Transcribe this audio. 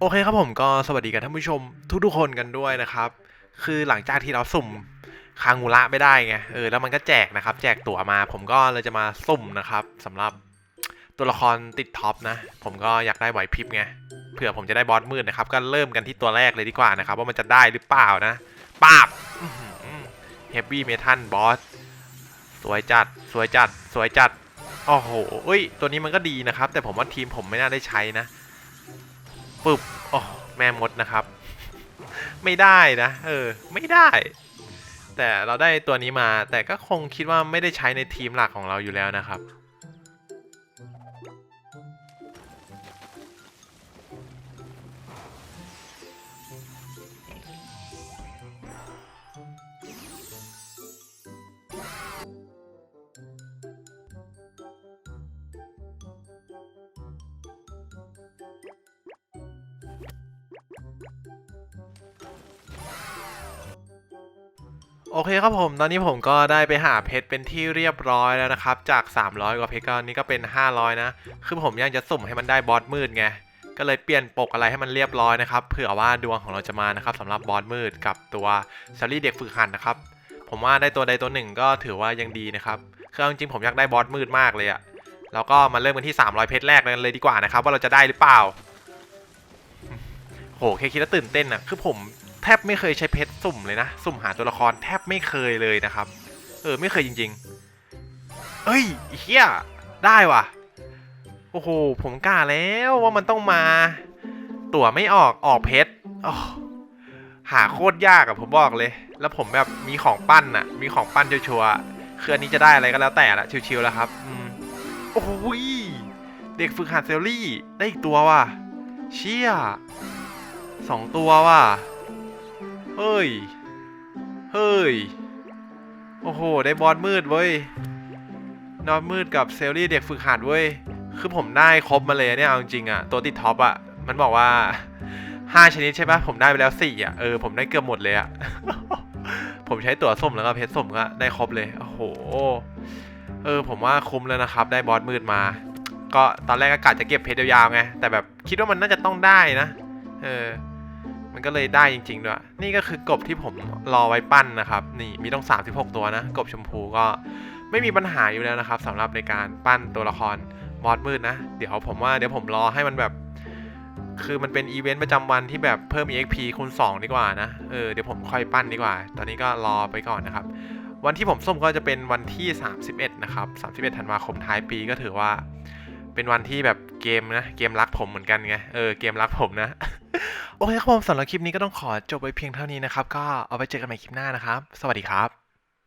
โอเคครับผมก็สวัสดีกับท่านผู้ชมทุกๆคนกันด้วยนะครับ คือหลังจากที่เราสุ่มคางูระไม่ได้ไงเออแล้วมันก็แจกนะครับ แจกตั๋วมาผมก็เลยจะมาสุ่มนะครับสำหรับตัวละครติดท็อปนะ ผมก็อยากได้ไหวพริบไงเผื่อผมจะได้บอสมืดนะครับ ก็เริ่มกันที่ตัวแรกเลยดีกว่านะครับ ว่ามันจะได้หรือเปล่านะปาบเฮฟวี่เมทัลบอสสวยจัดสวยจัดสวยจัดโอ้โหเอ้ย ตัวนี้มันก็ดีนะครับ แต่ผมว่าทีมผมไม่น่าได้ใช้นะ ปึ๊บโอ้แม่มดนะครับ ไม่ได้นะ เออ ไม่ได้ แต่เราได้ตัวนี้มา แต่ก็คงคิดว่าไม่ได้ใช้ในทีมหลักของเราอยู่แล้วนะครับ โอเคครับผม ตอนนี้ผมก็ได้ไปหาเพชรเป็นที่เรียบร้อยแล้วนะครับ จาก 300 กว่าเพชรก็นี่ก็เป็น 500 นะ คือผมยังจะสุ่มให้มันได้บอสมืดไง ก็เลยเปลี่ยนปกอะไรให้มันเรียบร้อยนะครับ เผื่อว่าดวงของเราจะมานะครับสำหรับบอสมืดกับตัวซารี่เด็กฝึกหัดนะครับ ผมว่าได้ตัวใดตัวหนึ่งก็ถือว่ายังดีนะครับคือเอาจริงๆผมอยากได้บอสมืดมากเลยอะแล้วก็มาเริ่มกันที่ 300 เพชรแรกเลยดีกว่านะครับ ว่าเราจะได้หรือเปล่าโหแค่คิดแล้วตื่นเต้นอะคือผม ทบไม่เคยใช้เพชรสุ่มเลยนะ สุ่มหาตัวละครแทบไม่เคยเลยนะครับ เออไม่เคยจริงๆเอ้ยเฮียได้ว่ะ โอ้โหผมกล้าแล้วว่ามันต้องมา ตั๋วไม่ออกออกเพชรหาโคตรยากอะผมบอกเลย แล้วผมแบบมีของปั้นอะมีของปั้นชัวร์ๆคืออันนี้จะได้อะไรก็แล้วแต่ละชิวๆแล้วครับอืมโอ้โหยเด็กฝึกหัดเซลลี่ได้อีกตัวว่ะเชี่ยสองตัวว่ะ เฮ้ย เฮ้ย โอ้โห ได้บอสมืดเว้ยนอนมืดกับเซลลี่เด็กฝึกหัดเว้ย คือผมได้ครบมาเลยเนี่ยเอาจริงอะตัวติดท็อปอะมันบอกว่า 5 ชนิดใช่ปะผมได้ไปแล้ว4อะเออผมได้เกือบหมดเลยอะผมใช้ตั๋วส้มแล้วก็เพชรส้มก็ได้ครบเลย โอ้โห เออ ผมว่าคุ้มแล้วนะครับ ได้บอสมืดมา ก็ตอนแรกก็กะจะเก็บเพชรยาวๆไง แต่แบบคิดว่ามันน่าจะต้องได้นะ เออ มันก็เลยได้จริง ๆ ด้วย นี่ก็คือกบที่ผมรอไว้ปั้นนะครับ นี่มีต้อง 36 ตัวนะ กบชมพูก็ไม่มีปัญหาอยู่แล้วนะครับสำหรับในการปั้นตัวละครบอสมืดนะ เดี๋ยวผมว่าเดี๋ยวผมรอให้มันแบบ คือมันเป็นอีเวนต์ประจำวันที่แบบเพิ่ม EXP คูณ2ดีกว่านะ เออเดี๋ยวผมค่อยปั้นดีกว่า ตอนนี้ก็รอไปก่อนนะครับ วันที่ผมส้มก็จะเป็นวันที่ 31 นะครับ 31 ธันวาคมท้ายปีก็ถือว่า เป็นวันที่แบบเกมนะ เกมรักผมเหมือนกันไง เออเกมรักผมนะ โอเคครับผมสำหรับคลิปนี้ก็ต้องขอจบไปเพียงเท่านี้นะครับ ก็เอาไปเจอกันใหม่คลิปหน้านะครับ สวัสดีครับ